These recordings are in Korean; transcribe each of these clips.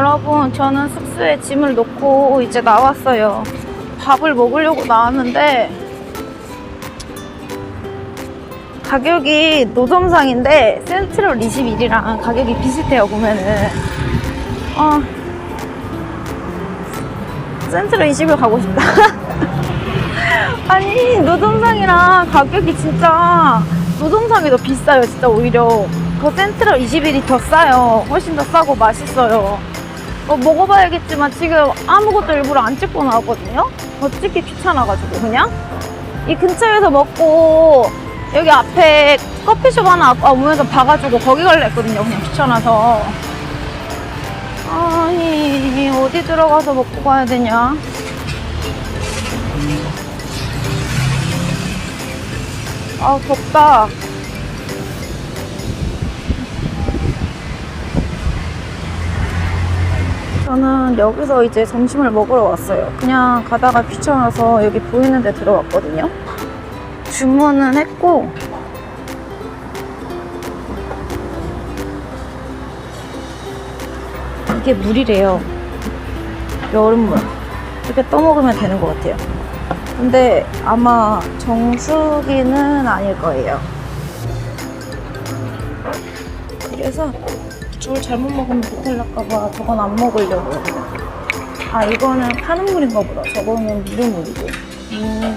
여러분, 저는 숙소에 짐을 놓고 이제 나왔어요. 밥을 먹으려고 나왔는데, 가격이 노점상인데, 센트럴 21이랑 가격이 비슷해요, 보면은. 어, 센트럴 21 가고 싶다. 아니, 노점상이랑 가격이 진짜, 노점상이 더 비싸요, 진짜 오히려. 더 센트럴 21이 더 싸요. 훨씬 더 싸고 맛있어요. 어, 먹어봐야겠지만 지금 아무것도 일부러 안 찍고 나왔거든요? 더 찍기 귀찮아가지고 그냥? 이 근처에서 먹고 여기 앞에 커피숍 하나 아까 오면서 봐가지고 거기 갈라 했거든요 그냥 귀찮아서. 아니 어디 들어가서 먹고 가야 되냐? 아 덥다 저는 여기서 이제 점심을 먹으러 왔어요. 그냥 가다가 귀찮아서 여기 보이는 데 들어왔거든요. 주문은 했고, 이게 물이래요. 여름물. 이렇게 떠먹으면 되는 것 같아요. 근데 아마 정수기는 아닐 거예요. 그래서 저걸 잘못 먹으면 배탈 날까봐 저건 안 먹으려고. 아, 이거는 파는 물인가 보다. 저거는 무료물이고. 음,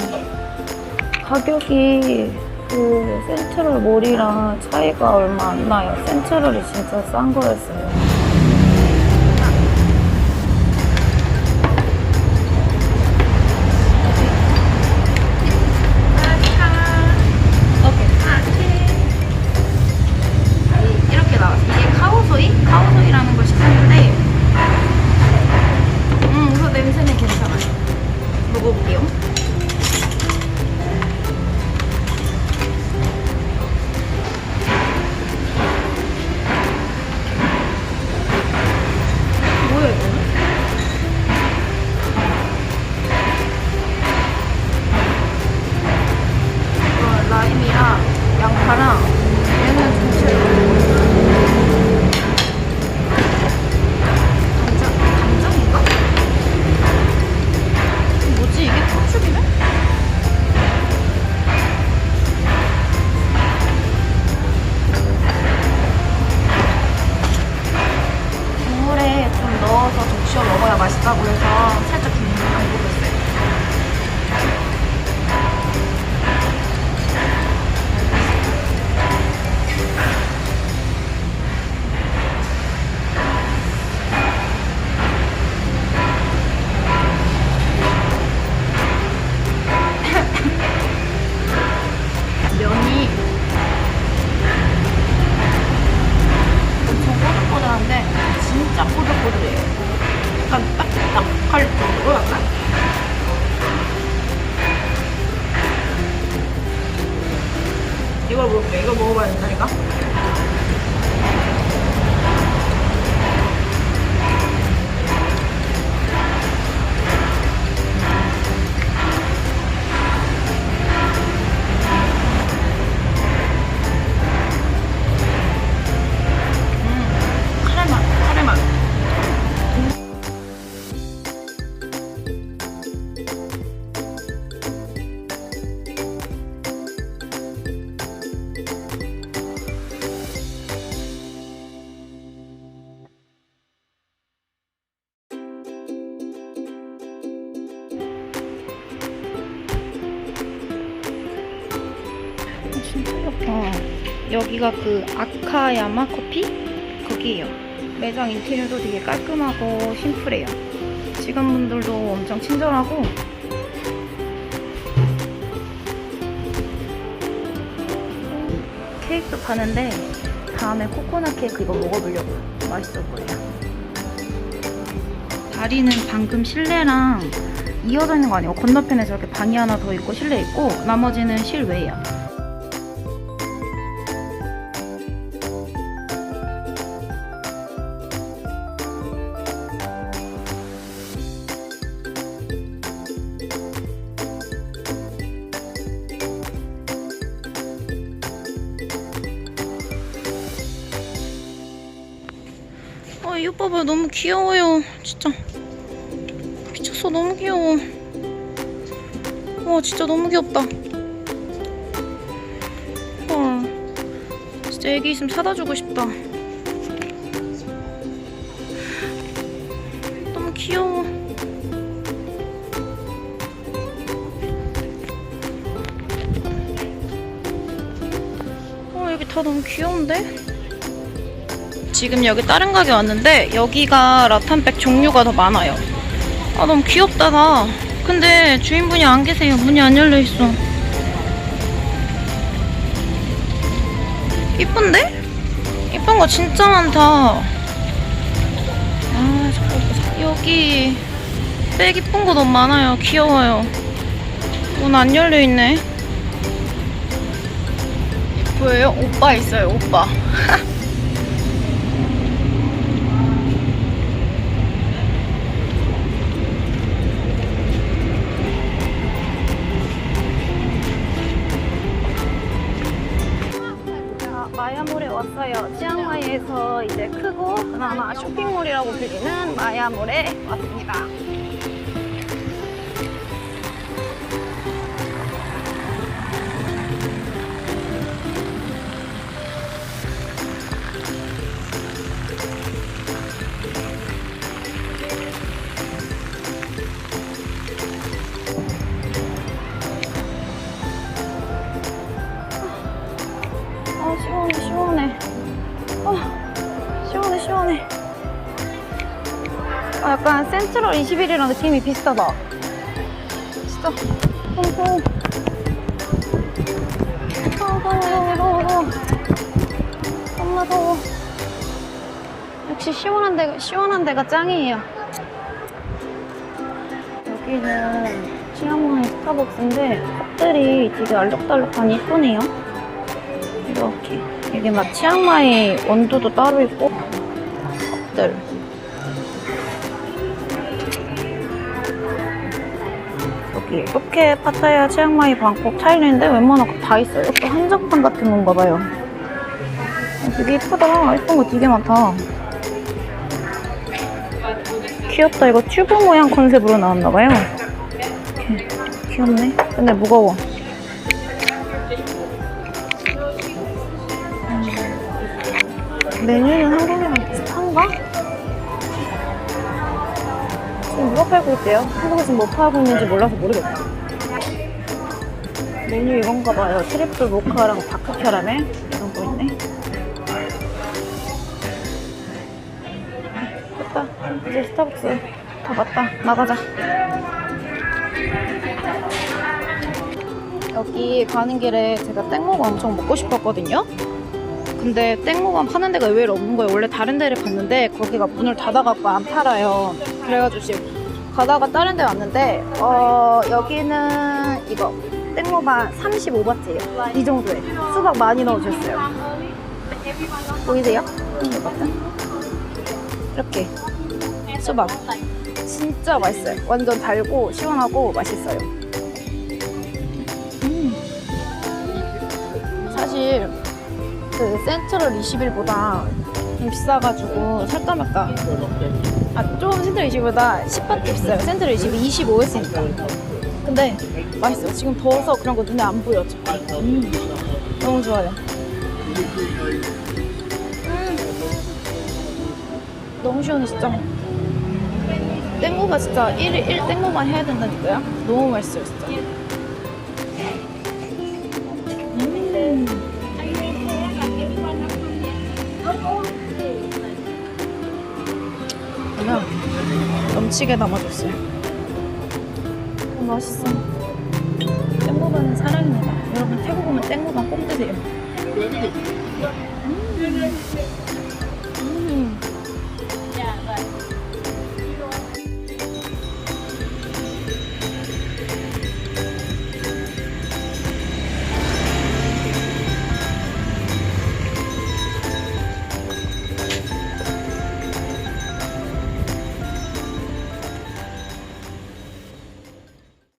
가격이 그 센트럴 몰이랑 차이가 얼마 안 나요. 센트럴이 진짜 싼 거였어요. 먹어 먹을게. 이거 먹어봐야 된다니까. 예쁘다. 여기가 그 아카야마 커피? 거기에요. 매장 인테리어도 되게 깔끔하고 심플해요. 직원분들도 엄청 친절하고 케이크도 파는데 다음에 코코넛 케이크 이거 먹어보려고요. 맛있어 보여요. 다리는 방금 실내랑 이어져 있는 거 아니고 건너편에 저렇게 방이 하나 더 있고 실내 있고 나머지는 실외예요. 이 오빠 봐 너무 귀여워요. 진짜. 미쳤어. 너무 귀여워. 와, 진짜 너무 귀엽다. 헐. 진짜 애기 있으면 사다 주고 싶다. 너무 귀여워. 어, 여기 다 너무 귀여운데? 지금 여기 다른 가게 왔는데 여기가 라탄백 종류가 더 많아요. 아 너무 귀엽다 다. 근데 주인분이 안 계세요. 문이 안 열려 있어. 이쁜데? 이쁜 거 진짜 많다. 아 잠깐 여기 백 이쁜 거 너무 많아요. 귀여워요. 문 안 열려 있네. 보여요? 오빠 있어요. 오빠. 마야몰에 왔어요. 치앙마이에서 이제 크고 그나마 쇼핑몰이라고 불리는 마야몰에 왔습니다. 아 약간 센트럴 21이랑 느낌이 비슷하다. 진짜. 더워 더워. 더워 더워 더워 겁나 더워 역시 시원한 데가 시원한 데가 짱이에요. 여기는 치앙마이 스타벅스인데 컵들이 되게 알록달록하니 이쁘네요. 이렇게. 이게 막 치앙마이 원두도 따로 있고 컵들 이렇게 파타야 치앙마이 방콕 타일랜드 웬만한 거 다 있어요. 또 한정판 같은 건가 봐요. 어, 되게 이쁘다. 이쁜 거 되게 많다. 귀엽다. 이거 튜브 모양 컨셉으로 나왔나 봐요. 이렇게. 귀엽네. 근데 무거워. 메뉴는 한국이랑 비슷한가? 누가 팔고 있대요? 한국에서 뭐 팔고 있는지 몰라서 모르겠다. 메뉴 이건가 봐요. 트리플 모카랑 다크 캐러멜 이런 거 있네. 됐다. 이제 스타벅스 다 봤다. 나가자. 여기 가는 길에 제가 땡모가 엄청 먹고 싶었거든요. 근데 땡모만 파는 데가 의외로 없는 거예요. 원래 다른 데를 갔는데 거기가 문을 닫아갖고 안 팔아요. 그래가지고 지금 가다가 다른 데 왔는데 어 여기는 이거 땡모만 35바트예요. 이 정도에 수박 많이 넣어주셨어요. 보이세요? 이렇게 수박 진짜 맛있어요. 완전 달고 시원하고 맛있어요. 음. 사실 그 센트럴 21보다 좀 비싸가지고 살까 말까. 아, 좀 센트럴 20보다 10바트 비싸요. 센트럴 20이 25였으니까. 근데 맛있어요. 지금 더워서 그런 거 눈에 안 보여. 음, 너무 좋아요. 음, 너무 시원해, 진짜. 땡모가 진짜 1, 1 땡모만 해야 된다니까요. 너무 맛있어요, 진짜. 음. 그냥 넘치게 담아줬어요. 너무 맛있어. 땡모반은 사랑입니다. 여러분 태국 오면 땡모반 꼭 드세요. 음. 음.